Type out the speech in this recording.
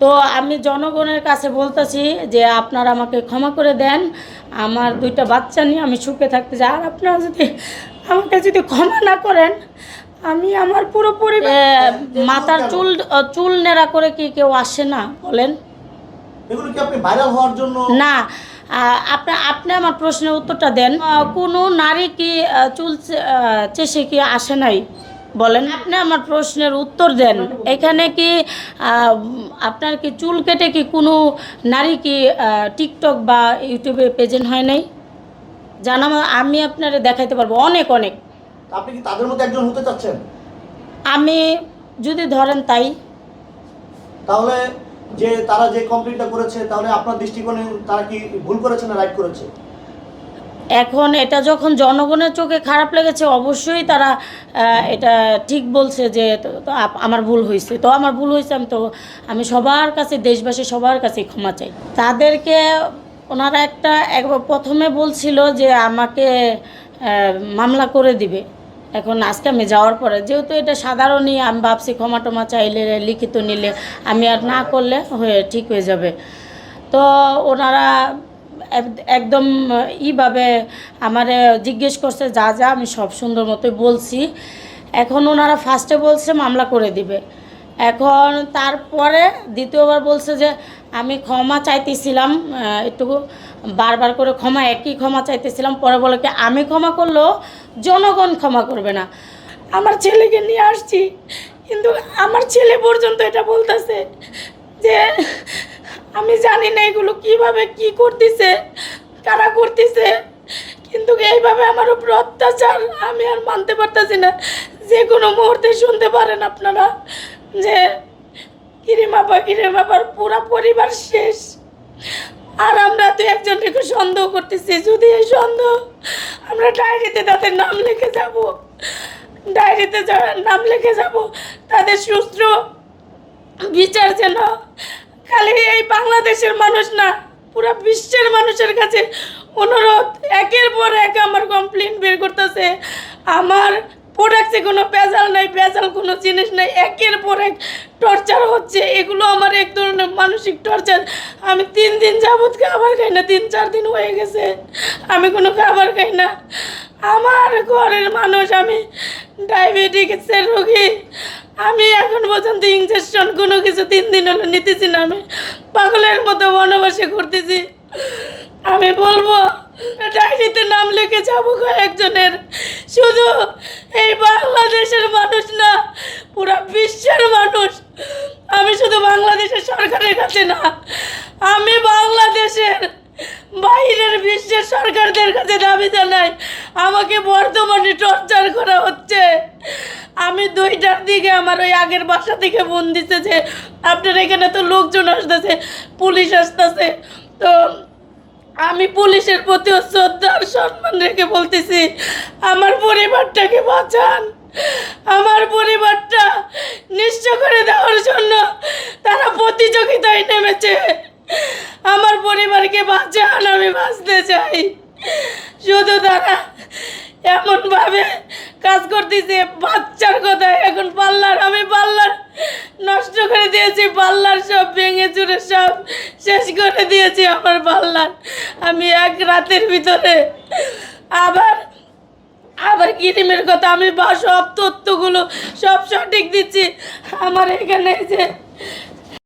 তো আমি জনগণের কাছে বলতেছি যে আপনারা আমাকে ক্ষমা করে দেন আমার দুইটা বাচ্চা নিয়ে আমি সুখে থাকতে চাই। আর আপনারা যদি আমাকে যদি ক্ষমা না করেন আমি আমার পুরোপুরি মাথার চুল চুল নেড়া করে কি কেউ আসে না? বলেন। এগুলো কি আপনি ভাইরাল হওয়ার জন্য? না আপনি আপনি আমার প্রশ্নের উত্তরটা দেন। কোনো নারী কি চুল চে- চেষে কি আসে নাই? বলেন। আপনি আমার প্রশ্নের উত্তর দেন। এখানে কি আপনার কি চুল কেটে কি কোনো নারী কি টিকটক বা ইউটিউবে প্রেজেন্ট হয় নাই? জানা আমি আপনারে দেখাইতে পারব। অনেক অনেক। আপনি কি তাদের মধ্যে একজন হতে চাচ্ছেন? আমি যদি ধরেন তাই। তাহলে যে তারা যে কমপ্লেনটা করেছে তাহলে আপনার দৃষ্টিকোণে তারা কি ভুল করেছে না রাইট করেছে? এখন এটা যখন জনগণের চোখে খারাপ লেগেছে, অবশ্যই তারা এটা ঠিক বলছে যে আমার ভুল হয়েছে। তো আমার ভুল হয়েছে, আমি তো, আমি সবার কাছে, দেশবাসী সবার কাছে ক্ষমা চাই। তাদেরকে ওনারা একটা, একবার প্রথমে বলছিল যে, আমাকে মামলা করে দিবে। এখন আজকে আমি যাওয়ার পরে, যেহেতু এটা সাধারণই, আমি ভাবছি ক্ষমা টমা চাইলে, লিখিত নিলে, আমি আর না করলে হয়ে, ঠিক হয়ে যাবে। তো ওনারা একদম ইভাবে আমারে জিজ্ঞেস করছে, যা যা, আমি সব সুন্দর মতোই বলছি। এখন ওনারা ফার্স্টে বলছে, মামলা করে দিবে। এখন তারপরে দ্বিতীয়বার বলছে যে, আমি ক্ষমা চাইতেছিলাম একটু বারবার করে ক্ষমা, একই ক্ষমা চাইতেছিলাম। পরে বলে কি, আমি ক্ষমা করলেও জনগণ ক্ষমা করবে না। আমার ছেলেকে নিয়ে আসছি, কিন্তু আমার ছেলে পর্যন্ত এটা বলতেছে যে আমি জানি না এগুলো কীভাবে কি করতেছে, কারা করতেছে, কিন্তু এইভাবে আমার উপর অত্যাচার আমি আর মানতে পারতেছি না। যে কোনো মুহূর্তে শুনতে পারেন আপনারা যে কিরে বাবা কিরে বাবার পুরা পরিবার শেষ। আর আমরা তো একজনকে সন্দেহ করতেছি, যদি এই সন্দেহ আমরা ডায়েরিতে তাদের নাম লিখে যাব, ডায়েরিতে নাম লিখে যাব, তাদের সুস্থ বিচার যেন খালি এই বাংলাদেশের মানুষ না, পুরো বিশ্বের মানুষের কাছে অনুরোধ, একের পর এক আমার কমপ্লেন বের করতেছে। আমার প্রোডাক্টে কোনো ভেজাল নাই, ভেজাল কোনো জিনিস নাই, একের পর এক টর্চার হচ্ছে। এগুলো আমার এক ধরনের মানসিক টর্চার আমি তিন দিন যাবৎ খাবার খাই না, তিন চার দিন হয়ে গেছে। আমি কোনো খাবার খাই না। আমার ঘরের মানুষ, আমি ডায়াবেটিক্সের রোগী। আমি এখন পর্যন্ত ইঞ্জেকশন কোনো কিছু তিন দিন হলো নিতেছি না আমি। পাগলের মতো বনবাসে করতেছি আমি বলব, ডায়েরিতে নাম লিখে যাব কয়েকজনের শুধু এই বাংলাদেশের মানুষ না, পুরো বিশ্বের মানুষ। আমি শুধু বাংলাদেশের সরকারের কাছে না, আমি বাংলাদেশের বাইরের বিশ্বের সরকারদের কাছে দাবি জানাই, আমাকে বর্তমানে টর্চার করা হচ্ছে। আমি দুইটার দিকে আমার ওই আগের বাসা থেকে ফোন দিছে যে, আপনার এখানে তো লোকজন আসতেছে, পুলিশ আসতেছে। তো আমি পুলিশের প্রতি শ্রদ্ধার সম্মান রেখে বলতেছি, আমার পরিবারটাকে বাঁচান। আমার পরিবারটা নিঃস্ব করে দেওয়ার জন্য তারা প্রতিযোগিতায় নেমেছে। আমার পরিবারকে বাঁচান, আমি বাঁচতে চাই। শুধু তারা এমনভাবে কাজ করতেছে, বাচ্চার কথা। এখন পাল্লার আমি পাল্লার নষ্ট করে দিয়েছি পাল্লার সব ভেঙে চুরে সব শেষ করে দিয়েছি আমার পাল্লার আমি এক রাতের ভিতরে আবার আবার কিরিমের কথা, আমি বা সব তথ্যগুলো সব সঠিক দিচ্ছি। আমার এখানে যে